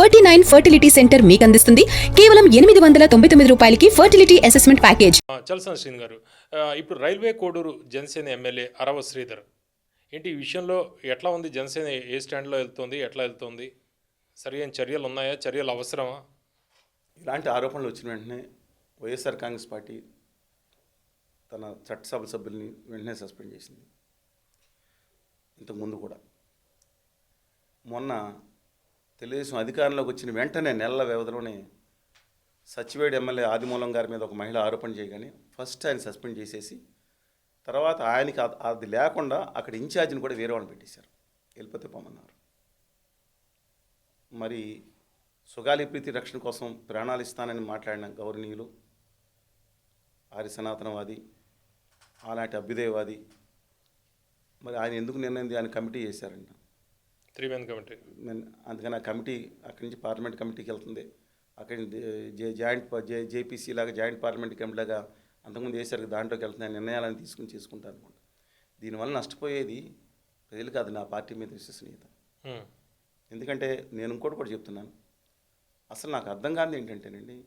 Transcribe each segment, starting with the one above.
Forty nine fertility centre మీకు అందిస్తుంది. కేవలం ఎనిమిది వందల తొంభై తొమ్మిది రూపాయలకి fertility assessment package. Chalasani Srini garu ఇప్పుడు రైల్వే కోడూరు జనసేన ఎమ్మెల్యే అరవ శ్రీధర్ ఏంటి ఈ విషయంలో ఎట్లా ఉంది? జనసేన ఏ స్టాండ్లో వెళ్తుంది? ఎట్లా వెళ్తుంది? సరైన చర్యలు ఉన్నాయా? చర్యలు అవసరమా? ఇలాంటి ఆరోపణలు వచ్చిన వెంటనే వైఎస్ఆర్ కాంగ్రెస్ పార్టీ తన చట్టసభ సభ్యుల్ని వెంటనే సస్పెండ్ చేసింది. ఇంతకుముందు కూడా. మొన్న తెలుగుదేశం అధికారంలోకి వచ్చిన వెంటనే నెలల వ్యవధిలోనే సచివేడు ఎమ్మెల్యే ఆదిమూలం గారి మీద ఒక మహిళ ఆరోపణ చేయగానే ఫస్ట్ ఆయన సస్పెండ్ చేసేసి తర్వాత ఆయనకి అది- లేకుండా అక్కడ ఇన్ఛార్జిని కూడా వేరే వాళ్ళని పెట్టేశారు. వెళ్ళిపోతే పోమన్నారు మరి సుగాలి ప్రీతి రక్షణ కోసం ప్రాణాలు ఇస్తానని మాట్లాడిన గౌరవనీయులు ఆర్య సనాతనవాది ఆనాటి అభ్యుదయవాది మరి ఆయన ఎందుకు నిర్ణయం ఆయన కమిటీ చేశారంట. త్రీ మెన్ కమిటీ అందుకని ఆ కమిటీ అక్కడి నుంచి పార్లమెంట్ కమిటీకి వెళ్తుంది. అక్కడి నుంచి జే- జాయింట్ జే జేపీసీ లాగా జాయింట్ పార్లమెంట్ కమిటీ లాగా అంతకుముందు కదా, దాంట్లోకి వెళ్తుంది ఆయన నిర్ణయాలను తీసుకుని చేసుకుంటారు అనుకుంటా దీనివల్ల నష్టపోయేది ప్రజలు కాదు నా పార్టీ మీద విశ్వసనీయత. ఎందుకంటే నేను ఇంకోటి కూడా చెప్తున్నాను. అసలు నాకు అర్థం కాదు ఏంటంటేనండి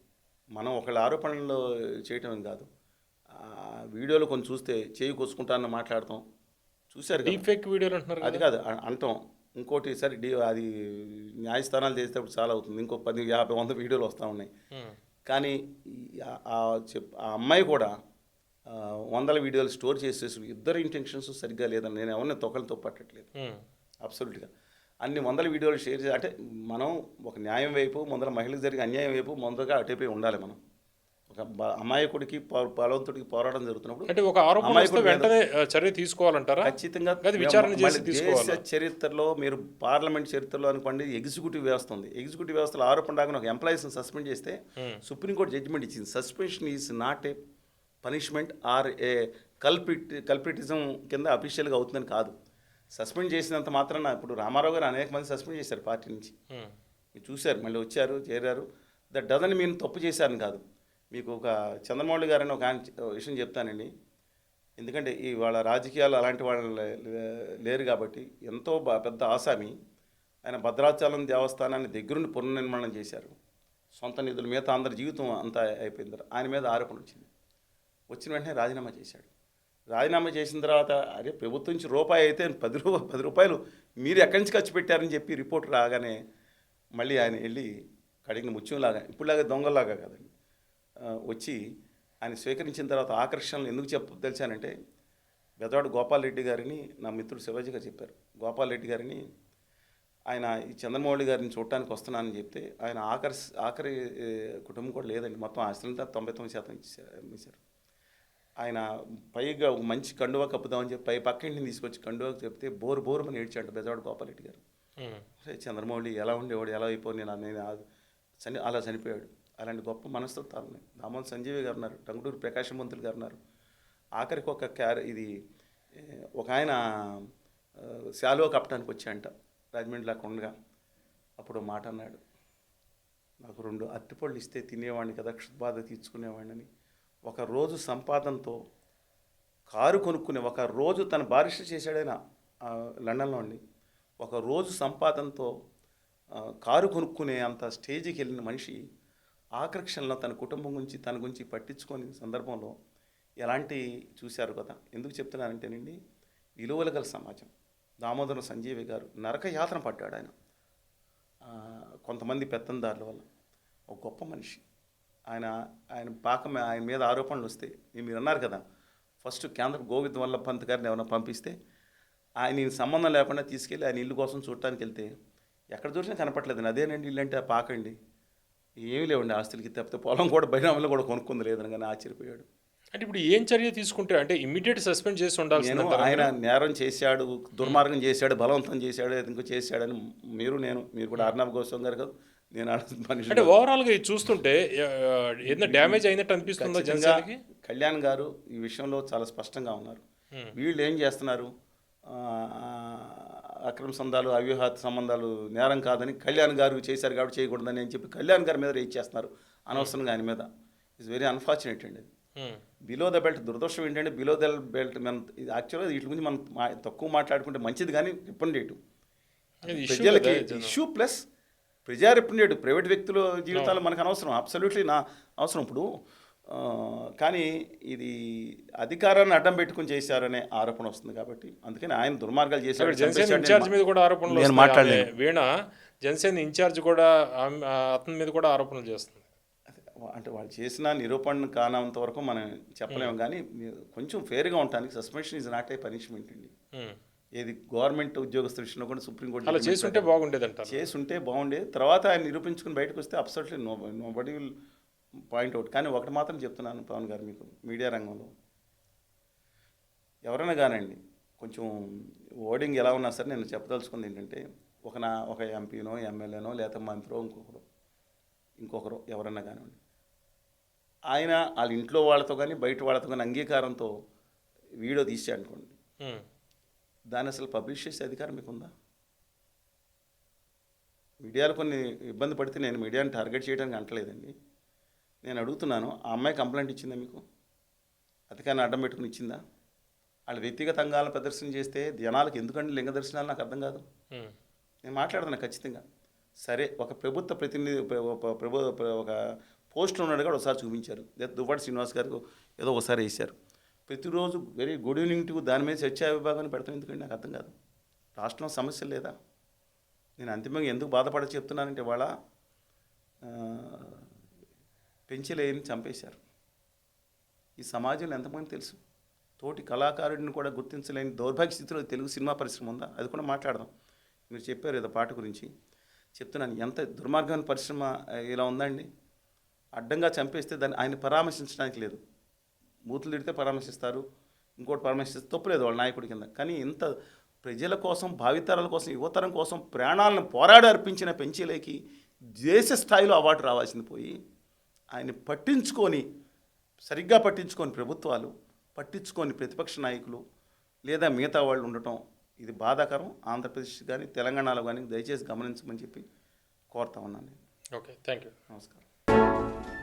మనం ఒకళ్ళ ఆరోపణలు చేయటం కాదు. వీడియోలో కొన్ని చూస్తే చేయి కొసుకుంటానని మాట్లాడతాం. చూశారు ఫేక్ వీడియోలు అంటున్నారు అది కదా అంటాం. ఇంకోటి సరే డి అది న్యాయస్థానాలు చేసేటప్పుడు చాలా అవుతుంది. ఇంకో పది యాభై వంద వీడియోలు వస్తూ ఉన్నాయి. కానీ ఆ- చెప్ ఆ అమ్మాయి కూడా వందల వీడియోలు స్టోర్ చేసేసి ఇద్దరు ఇంటెన్షన్స్ సరిగ్గా లేదని నేను ఎవరిని తొక్కలతో పట్టట్లేదు. అబ్సల్యూట్గా. అన్ని వందల వీడియోలు షేర్ చేసి అంటే మనం ఒక న్యాయం వైపు ముందర మహిళకు జరిగే అన్యాయం వైపు ముందుగా అటుపై ఉండాలి మనం. ఒక అమాయకుడికి బలవంతుడికి పోరాటం జరుగుతున్నప్పుడు అంటే ఒక ఆరోపణ వెంటనే చర్య తీసుకోవాలంటారా? ఖచ్చితంగా విచారణ చేసి దేశ చరిత్రలో మీరు పార్లమెంట్ చరిత్రలో అనుకోండి ఎగ్జిక్యూటివ్ వ్యవస్థ ఉంది. ఎగ్జిక్యూటివ్ వ్యవస్థలో ఆరోపణ రాగానే ఒక ఎంప్లాయీస్ని సస్పెండ్ చేస్తే. సుప్రీంకోర్టు జడ్జిమెంట్ ఇచ్చింది. Suspension is not a punishment or a culprit కల్పిటిజం కింద అఫీషియల్గా అవుతుందని కాదు. సస్పెండ్ చేసినంత మాత్రాన ఇప్పుడు రామారావు గారు అనేక మంది సస్పెండ్ చేశారు పార్టీ నుంచి. మీరు చూశారు మళ్ళీ వచ్చారు చేరారు. దట్ డజన్ మీన్ తప్పు చేశారని కాదు. మీకు ఒక చంద్రమౌళి గారని ఒక ఆయన విషయం చెప్తానండి. ఎందుకంటే ఈ వాళ్ళ రాజకీయాలు అలాంటి వాళ్ళు లే- లేరు కాబట్టి ఎంతో బా- పెద్ద ఆసామి. ఆయన భద్రాచలం దేవస్థానాన్ని దగ్గరుండి పునర్నిర్మాణం చేశారు. సొంత నిధుల మీద అందరి జీవితం అంతా అయిపోయింది ఆయన మీద ఆరోపణ వచ్చింది. వచ్చిన వెంటనే రాజీనామా చేశాడు. రాజీనామా చేసిన తర్వాత అరే ప్రభుత్వం నుంచి రూపాయి అయితే పది రూ పది రూపాయలు మీరు ఎక్కడి నుంచి ఖర్చు పెట్టారని చెప్పి రిపోర్ట్ రాగానే మళ్ళీ ఆయన వెళ్ళి కడిగిన ముత్యంలాగా ఇప్పుడులాగా దొంగలాగా కదండి. వచ్చి ఆయన స్వీకరించిన తర్వాత ఆకర్షణలు ఎందుకు చెప్ తెలిసానంటే బెదవాడు గోపాల్ రెడ్డి గారిని నా మిత్రుడు శివాజీ గారు చెప్పారు. గోపాల్ రెడ్డి గారిని ఆయన ఈ చంద్రమౌళి గారిని చూడటానికి వస్తున్నానని చెప్తే ఆయన ఆఖరి ఆఖరి కుటుంబం కూడా లేదండి. మొత్తం ఆస్తులంతా తొంభై తొమ్మిది శాతం ఇచ్చారు ఆయన పైగా మంచి కండువా కప్పుదామని చెప్పి పై పక్క ఇంటిని తీసుకొచ్చి కండువా చెప్తే బోరు బోరు అని ఏడ్చాడు బెజవాడ గోపాలరెడ్డి గారు. చంద్రమౌళి ఎలా ఉండేవాడు? ఎలా అయిపోయి నేను అలా చనిపోయాడు. అలాంటి గొప్ప మనస్తత్వాలు ఉన్నాయి. దామోదర్ సంజీవి గారు ఉన్నారు టంగుటూరు ప్రకాశం మంతులు గారు ఉన్నారు. ఆఖరికి ఒక క్యార ఇది ఒక ఆయన శాలువ శాలువా కప్పడానికి వచ్చాయంట రాజమండ్రిలా కొండగా ఉండగా. అప్పుడు మాట అన్నాడు నాకు రెండు అరటిపళ్ళు ఇస్తే తినేవాడిని కదా క్షుద్బాధ తీర్చుకునేవాడిని ఒక రోజు సంపాదనతో కారు కొనుక్కునే ఒక రోజు తన బారిష చేశాడైనా లండన్లో అండి ఒక రోజు సంపాదనతో కారు కొనుక్కునే అంత స్టేజ్కి వెళ్ళిన మనిషి ఆకర్షణలో తన కుటుంబం గురించి తన గురించి పట్టించుకొని సందర్భంలో ఎలాంటి చూశారు కదా? ఎందుకు చెప్తున్నానంటేనండి విలువలు గల సమాజం. దామోదరం సంజీవి గారు నరక యాతన పడ్డాడు ఆయన. కొంతమంది పెత్తందారుల వల్ల. ఒక గొప్ప మనిషి. ఆయన ఆయన పాక ఆయన మీద ఆరోపణలు వస్తే మీరు అన్నారు కదా ఫస్ట్ కేంద్ర గోవింద్ వల్ల పంత్ గారిని ఎవరైనా పంపిస్తే ఆయన సంబంధం లేకుండా తీసుకెళ్ళి ఆయన ఇల్లు కోసం చూడటానికి వెళ్తే ఎక్కడ చూసినా కనపట్లేదు అదేనండి ఇల్లు అంటే పాకండి ఏమీ లేవండి ఆస్తులకి తప్పితే పొలం కూడా బైనామలో కూడా కొనుక్కుంది లేదని కానీ ఆశ్చర్యపోయాడు. అంటే ఇప్పుడు ఏం చర్య తీసుకుంటే అంటే ఇమ్మీడియట్ సస్పెండ్ చేసి నేను ఉండాల్సింది ఆయన నేరం చేశాడు దుర్మార్గం చేశాడు బలవంతం చేశాడు ఇంకో చేశాడని మీరు నేను మీరు కూడా అర్ణబ్ గోస్వామి గారు కదా నేను అంటే ఓవరాల్గా ఇది చూస్తుంటే ఏదైనా డ్యామేజ్ అయినట్టు అనిపిస్తుందా జనసేనకి? కళ్యాణ్ గారు ఈ విషయంలో చాలా స్పష్టంగా ఉన్నారు. వీళ్ళు ఏం చేస్తున్నారు? అక్రమ సంబంధాలు అవ్యూహాత సంబంధాలు నేరం కాదని కళ్యాణ్ గారు చేశారు కాబట్టి చేయకూడదని అని చెప్పి కళ్యాణ్ గారి మీద రేట్ చేస్తున్నారు అనవసరంగా ఆయన మీద. ఇట్స్ వెరీ అన్ఫార్చునేట్ అండి బిలో ద బెల్ట్ దురదృష్టం ఏంటంటే బిలో ద బెల్ట్ మనం యాక్చువల్గా వీటి గురించి మనం తక్కువ మాట్లాడుకుంటే మంచిది కానీ issue ప్రజలకి. ఇష్యూ ప్లస్ ప్రజారెప్యునేట్ ప్రైవేట్ వ్యక్తుల జీవితాలు మనకు అనవసరం. అబ్సల్యూట్లీ నా అవసరం. ఇప్పుడు కానీ ఇది అధికారాన్ని అడ్డం పెట్టుకుని చేశారనే ఆరోపణ వస్తుంది కాబట్టి అందుకని ఆయన దుర్మార్గాలు ఇక్కడ జనసేన ఇన్ఛార్జ్ మీద కూడా ఆరోపణలు నేను. ఆమె వీణ జనసేన ఇన్ఛార్జ్ కూడా అతని మీద కూడా ఆరోపణలు చేస్తుంది. అంటే వాళ్ళు చేసిన నిరూపణ కానంత వరకు మనం చెప్పలేము కానీ కొంచెం ఫేర్గా ఉండటానికి suspension is not a punishment అండి. ఏది గవర్నమెంట్ ఉద్యోగస్తుల విషయంలో కూడా సుప్రీంకోర్టు అలా చేసుంటే బాగుండేది అంటారు చేసి ఉంటే బాగుండేది. తర్వాత ఆయన నిరూపించుకుని బయటకు వస్తే absolutely no nobody will point out. కానీ ఒకటి మాత్రం చెప్తున్నాను పవన్ గారు మీకు మీడియా రంగంలో. ఎవరైనా కానండి కొంచెం ఓడింగ్ ఎలా ఉన్నా సరే నేను చెప్పదలుచుకుంది ఏంటంటే ఒక నా ఒక ఎంపీనో ఎమ్మెల్యేనో లేకపోతే మంత్రో ఇంకొకరు ఇంకొకరు ఎవరన్నా కానివ్వండి ఆయన వాళ్ళ ఇంట్లో వాళ్ళతో కానీ బయట వాళ్ళతో కానీ అంగీకారంతో వీడియో తీసే అనుకోండి ఉమ్. దాన్ని అసలు పబ్లిష్ చేసే అధికారం మీకు ఉందా? మీడియాలో కొన్ని ఇబ్బంది పడితే నేను మీడియాని టార్గెట్ చేయడానికి అంటలేదండి. నేను అడుగుతున్నాను ఆ అమ్మాయి కంప్లైంట్ ఇచ్చిందా మీకు? అధికారాన్ని అడ్డం పెట్టుకుని ఇచ్చిందా? వాళ్ళ వ్యక్తిగత అంగాలను ప్రదర్శన చేస్తే జనాలకు ఎందుకంటే లింగ దర్శనాలు నాకు అర్థం కాదు. నేను మాట్లాడుతున్నా ఖచ్చితంగా. సరే ఒక ప్రభుత్వ ప్రతినిధి ప్రభు ప్ర- ఒక పోస్ట్ ఉన్నాడు కూడా ఒకసారి చూపించారు. లేదా దువ్వాడి శ్రీనివాస్ గారికి ఏదో ఒకసారి వేశారు. ప్రతిరోజు వెరీ గుడ్ ఈవినింగ్ టు దాని మీద చర్చా విభాగాన్ని పెడతాం ఎందుకంటే నాకు అర్థం కాదు. రాష్ట్రంలో సమస్య లేదా? నేను అంతిమంగా ఎందుకు బాధపడ చెప్తున్నానంటే వాళ్ళ పెంచలేని చంపేశారు. ఈ సమాజంలో ఎంతమంది తెలుసు? తోటి కళాకారుడిని కూడా గుర్తించలేని దౌర్భాగ్య స్థితిలో తెలుగు సినిమా పరిశ్రమ ఉందా? అది కూడా మాట్లాడదాం. మీరు చెప్పారు ఏదో పాట గురించి. చెప్తున్నాను ఎంత దుర్మార్గమైన పరిశ్రమ ఇలా ఉందండి. అడ్డంగా చంపేస్తే దాన్ని ఆయన పరామర్శించడానికి లేదు. బూతులు తిడితే పరామర్శిస్తారు ఇంకోటి పరామర్శిస్తే తప్పులేదు వాళ్ళ నాయకుడి కింద. కానీ ఇంత ప్రజల కోసం భావితరాల కోసం యువతరం కోసం ప్రాణాలను పోరాడి అర్పించిన పెంచేలేకి దేశ స్థాయిలో అవార్డు రావాల్సింది పోయి ఆయన పట్టించుకొని సరిగ్గా పట్టించుకొని ప్రభుత్వాలు పట్టించుకొని ప్రతిపక్ష నాయకులు లేదా మిగతా వాళ్ళు ఉండటం ఇది బాధాకరం. ఆంధ్రప్రదేశ్ కానీ తెలంగాణలో కానీ దయచేసి గమనించమని చెప్పి కోరుతా ఉన్నాను నేను. ఓకే థ్యాంక్ యూ నమస్కారం.